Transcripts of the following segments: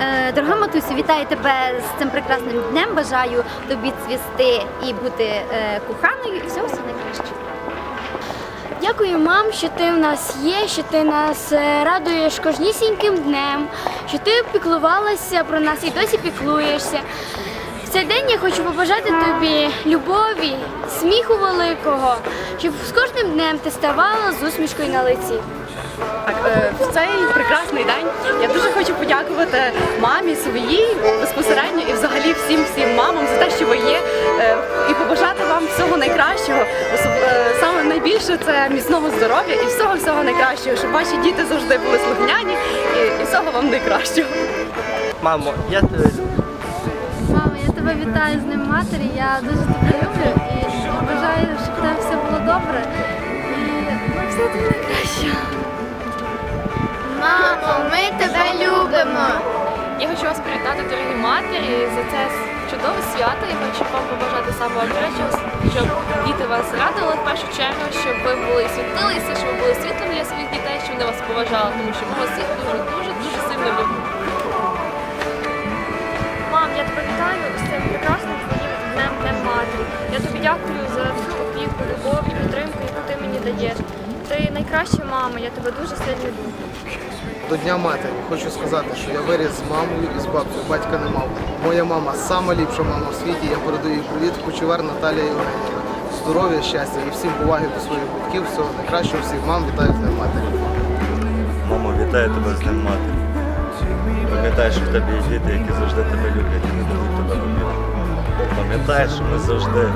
Е, Дорога матусю, вітаю тебе з цим прекрасним днем. Бажаю тобі цвісти і бути е, коханою і всього всього найкращого. Дякую, мам, що ти в нас є, що ти нас е, радуєш кожнісіньким днем, що ти піклувалася про нас і досі піклуєшся. В цей день я хочу побажати тобі любові, сміху великого, щоб з кожним днем ти ставала з усмішкою на лиці. Так, в цей прекрасний день подякувати мамі своїй безпосередньо і взагалі всім всім мамам за те, що ви є, е, і побажати вам всього найкращого. Е, Саме найбільше це міцного здоров'я і всього всього найкращого, щоб ваші діти завжди були слухняні і, всього вам найкращого. Мамо, я тебе люблю. Мамо, я тебе вітаю з Днем матері. Я дуже тебе люблю і бажаю, щоб тебе все було добре. І все тобі найкраще. Вас привітати, дорогі матері, за це чудове свято. Я хочу вам побажати самого кращого, щоб діти вас радували в першу чергу, щоб ви були світилися, щоб ви були світлом для своїх дітей, щоб вони вас поважали, тому що ми вас всіх дуже, дуже, дуже сильно любимо. Мам, я тебе вітаю з цим прекрасним твоїм днем Днем матері. Я тобі дякую за всю опіку, любов і підтримку, яку ти мені даєш. Ти найкраща мама, я тебе дуже сильно люблю. До Дня матері хочу сказати, що я виріс з мамою і з бабцею, батька не мав. Моя мама сама ліпша мама в світі. Я передаю їй привіт, Кучевер Наталія Євгенівна. Здоров'я, щастя і всім поваги до своїх батьків. Всього найкращого всіх мам. Вітаю з Днем матері. Мамо, вітаю тебе з Днем матері. Пам'ятай, що в тебе є діти, які завжди тебе люблять і не дадуть тебе робити. Пам'ятай, що ми завжди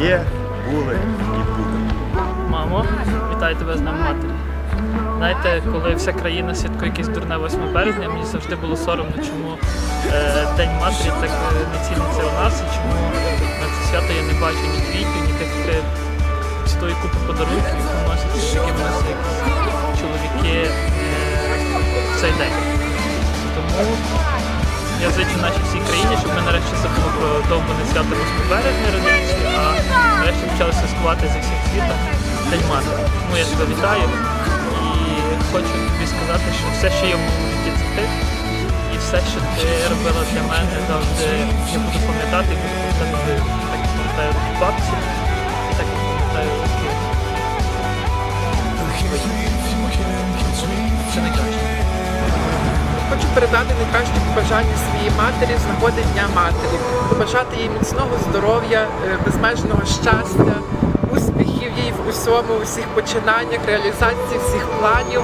є, були і будемо. Мамо, вітаю тебе з Днем матері. Знаєте, коли вся країна святкує якесь дурне 8 березня, мені завжди було соромно, чому е, День матері так е, не ціниться у нас, і чому на це свято я не бачу ні квітів, ні тих е, цілої купи подарунків, які носять, які вносять чоловіки е, в цей день. Тому я зичу нашій всій країні, щоб ми нарешті забули про довбане свято 8 березня радянське, а нарешті почали святкувати зі всіх світом День. Тому я тебе вітаю і хочу тобі сказати, що все, що є в моєму житті, це ти. І все, що ти робила для мене, завжди я буду пам'ятати і буду пам'ятати, так пам'ятаю бабці, і так як пам'ятаю руки. Все найкраще. Хочу передати найкращі побажання своїй матері з нагоди Дня матері, побажати їй міцного здоров'я, е, безмежного щастя, усьому, у всіх починаннях, реалізації всіх планів.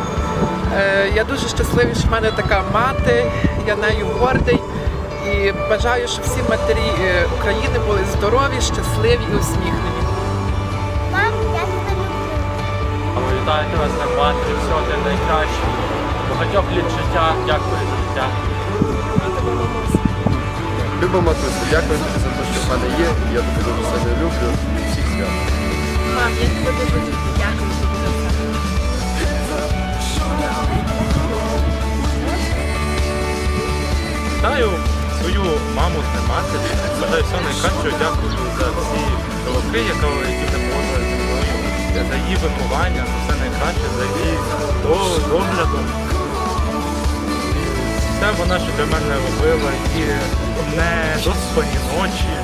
Е, Я дуже щасливий, що в мене така мати, я нею гордий і бажаю, щоб всі матері е, України були здорові, щасливі і усміхнені. Мам, я тебе люблю. Вітаю тебе з матері, всього ти найкраще. Багатьох літ життя, дякую за життя. Люба матуся, дякую тобі за те, що в мене є. Я тебе дуже сильно люблю. Всіх свят. Мам, я тебе дуже люблю. Дякую тобі за все. Вітаю свою маму Днем матері. Бажаю всього найкращого. Дякую за всі роки, які ви допомогли зі мною, за її виховання, за все найкраще, за її до- догляду. Все вона, що для мене робила, і недоспані ночі, е,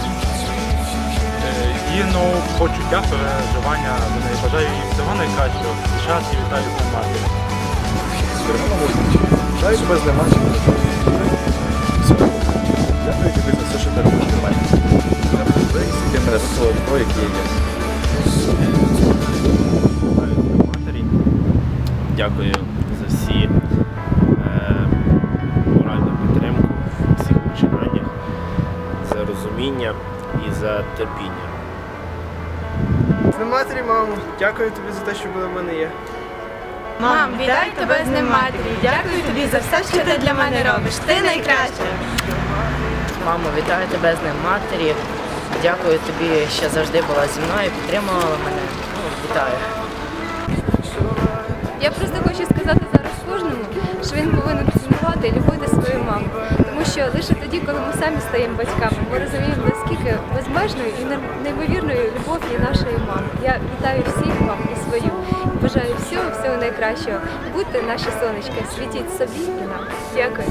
і ну, почуття переживання до неї. Бажаю їй всього найкращого. Час і вітаю з матері. Вітаю тебе з Днем. Дякую тобі за все, що ти робиш для мене. Ти мене заслуг такою, який я є. матері. Дякую за всі е, моральну підтримку, всіх починаннях, за розуміння і за терпіння. З матері, мамо. Дякую тобі за те, що ви в мене є. Мам, вітаю тебе з Днем матері. Дякую тобі за все, що ти для мене робиш. Ти найкраща. Мамо, вітаю тебе з Днем матері. Дякую тобі, що завжди була зі мною, підтримувала мене. Ну, вітаю. Я просто хочу сказати зараз кожному, що він повинен цінувати і тоді, коли ми самі стаємо батьками, ми розуміємо, наскільки безмежною і неймовірною любов є нашої мами. Я вітаю всіх вам і свою. Бажаю всього, всього найкращого. Будьте наші сонечки, світіть собі і нам. Дякую.